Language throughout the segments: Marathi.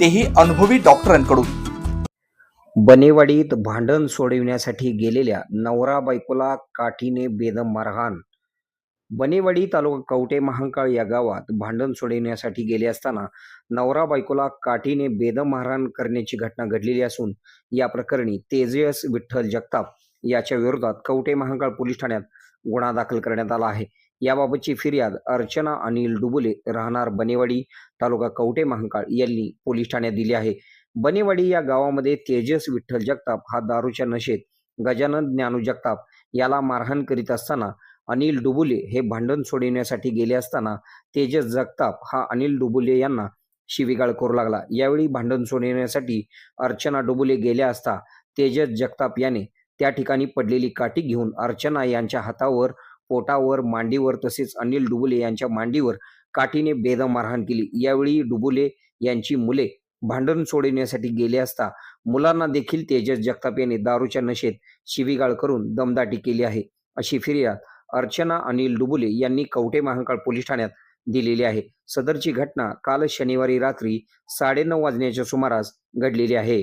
तेही अनुभवी डॉक्टरांकडून. बनेवाडीत भांडण सोडविण्यासाठी गेलेल्या नवरा बायकोला काठीने बेदम मारहाण. बनेवाडी तालुका कवटे महांकाळ या गावात भांडण सोडविण्यासाठी गेले असताना नवरा बायकोला काठीने बेदम मारहाण करण्याची घटना घडलेली असून या प्रकरणी तेजस विठ्ठल जगताप याच्या विरोधात कवटे महांकाळ पोलीस ठाण्यात गुन्हा दाखल करण्यात आला आहे. याबाबतची फिर्याद अर्चना अनिल डुबुले राहणार बनेवाडी तालुका कवटे महांकाळ यांनी पोलीस ठाण्यात दिली आहे. बनेवाडी या गावामध्ये तेजस विठ्ठल जगताप हा दारूच्या नशेत गजानन ज्ञानू जगताप याला मारहाण करीत असताना अनिल डुबुले हे भांडण सोडविण्यासाठी गेले असताना तेजस जगताप हा अनिल डुबुले यांना शिवीगाळ करू लागला. यावेळी भांडण सोडविण्यासाठी अर्चना डुबुले गेल्या असता तेजस जगताप याने त्या ठिकाणी पडलेली काठी घेऊन अर्चना यांच्या हातावर पोटावर मांडीवर तसेच अनिल डुबुले यांच्या मांडीवर काठीने बेदम मारहाण केली. यावेळी डुबुले यांची मुले भांडण सोडविण्यासाठी गेले असता मुलांना देखील तेजस जगताप यांनी दारूच्या नशेत शिवीगाळ करून दमदाटी केली आहे. अशी फिर्याद अर्चना अनिल डुबुले यांनी कवटे महांकाळ पोलीस ठाण्यात दिलेली आहे. सदरची घटना काल शनिवारी रात्री साडेनऊ वाजण्याच्या सुमारास घडलेली आहे.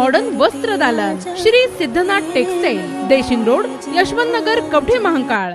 मॉडर्न वस्त्र दालन श्री सिद्धनाथ टेक्सटाईल देशिंग रोड यशवंत नगर कवठे महाकाळ.